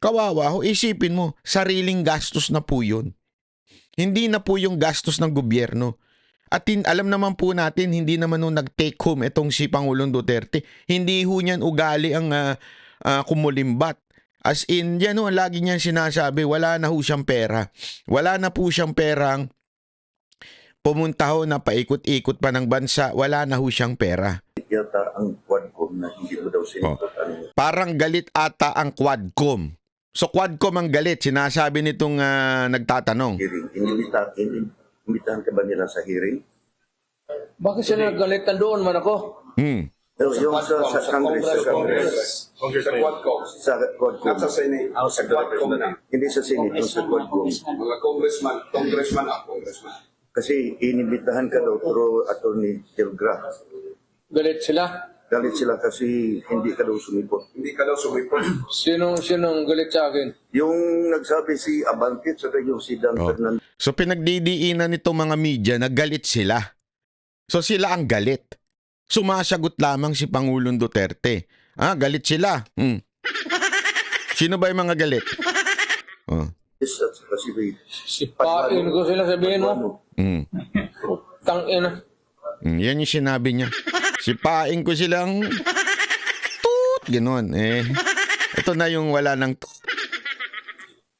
Kawawa ho, isipin mo, sariling gastos na po yun. Hindi na po yung gastos ng gobyerno. At tin, alam naman po natin, hindi naman nung nag-take home itong si Pangulong Duterte. Hindi ho niyan ugali ang ah, ah, kumulimbat. As in, yan ho, lagi niyan sinasabi, wala na ho siyang pera. Wala na po siyang perang pumunta ho na paikot-ikot pa ng bansa, wala na ho siyang pera. yata ang Quadcom na hindi mo daw sinipot ang Parang galit ata ang Quadcom. So Quadcom ang galit, sinasabi nitong ah, nagtatanong. hearing. Inimita, inim- inimitahan ka ba nila sa hearing? Bakit sila nagalitan doon man ako? Hmm. Yung, yung sa, sa Congress, sa Congress, Sa Quadcom. sa Quadcom. Not sa Senate. sa Quadcom na. Hindi sa Senate, yung sa Quadcom. Mga congressman, congressman ako, congressman. Kasi inimbitahan ka daw through Attorney Gilgra. Galit sila? Galit sila kasi hindi ka daw sumipot. Hindi ka daw sumipot. Sinong, sinong galit sa akin? Yung nagsabi si Abante at yung si Dan Oh. Fernandez, So pinagdidiinan nitong mga media na galit sila. So sila ang galit. Sumasagot lamang si Pangulong Duterte. Ah, galit sila. Hmm. Sino ba yung mga galit? Oh. at saka si Wade. Sipain ko sila sabihin mo. Hmm. Tangina. Mm, yan yung sinabi niya. Sipain ko silang tut, gano'n. Eh, ito na yung wala ng tut.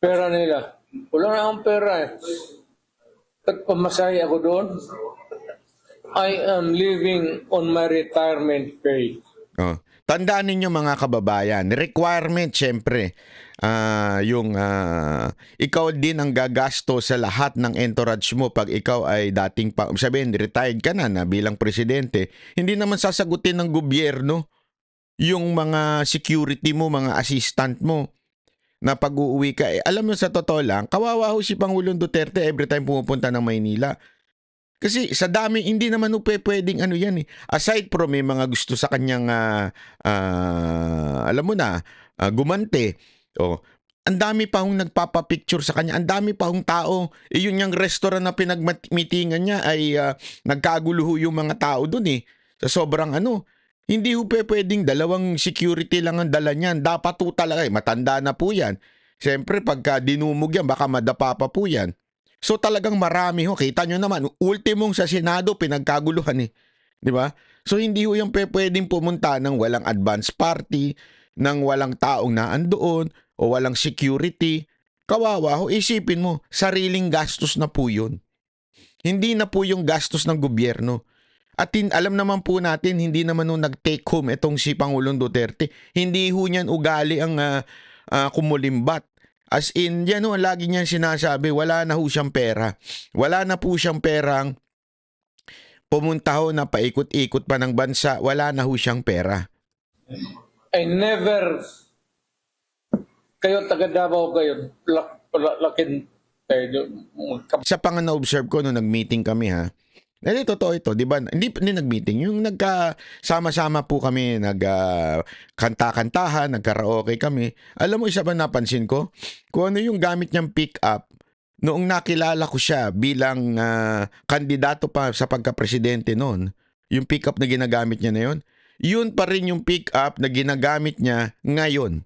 Pera nila. Wala na akong pera eh. At pamasahe ako doon. I am living on my retirement pay. Oh. Tandaan ninyo mga kababayan, requirement syempre, ah, yung ah, ikaw din ang gagasto sa lahat ng entourage mo pag ikaw ay dating, pa, sabihin, retired ka na, na bilang presidente, hindi naman sasagutin ng gobyerno yung mga security mo, mga assistant mo na pag-uuwi ka. Eh, alam mo sa totoo lang, kawawa ho si Pangulong Duterte every time pumupunta ng Maynila. Kasi sa dami, hindi naman ho pe- pwedeng ano yan eh. Aside from may mga gusto sa kanyang, ah, ah, alam mo na, ah, gumante. O, ang dami pa hong nagpapapicture sa kanya. Ang dami pa hong tao. Eh, yun yung restaurant na pinagmitingan niya ay ah, nagkagulo ho yung mga tao dun eh. Sa sobrang ano. Hindi ho pwedeng dalawang security lang ang dala niyan. Dapat ho talaga eh. Matanda na po yan. Siyempre, pagka dinumog yan, baka madapa pa po yan. So talagang marami ho. Kita nyo naman, ultimong sa Senado, pinagkaguluhan eh. Di ba? So hindi ho yung pwedeng pumunta ng walang advance party, ng walang taong naandoon, o walang security. Kawawa ho, isipin mo, sariling gastos na po yun. Hindi na po yung gastos ng gobyerno. At tin, alam naman po natin, hindi naman nung nag-take home itong si Pangulong Duterte, hindi ho niyan ugali ang ah, ah, kumulimbat. As in, yan ang lagi niyan sinasabi, wala na ho siyang pera. Wala na po siyang perang pumunta ho na paikot-ikot pa ng bansa, wala na ho siyang pera. I never kayo taga Davao kayo lak, lak, lakin kayo magkap- Isa pa nga na-observe ko nung nag-meeting kami ha. Hindi, totoo ito, di ba? Hindi, hindi nag-meeting. Yung nagka-sama-sama po kami, nag-kanta-kantahan, nagkaraoke kami. Alam mo, isa ba napansin ko? Kung ano yung gamit niyang pick-up, noong nakilala ko siya bilang ah, kandidato pa sa pagka-presidente noon, yung pick-up na ginagamit niya na yun, yun pa rin yung pick-up na ginagamit niya ngayon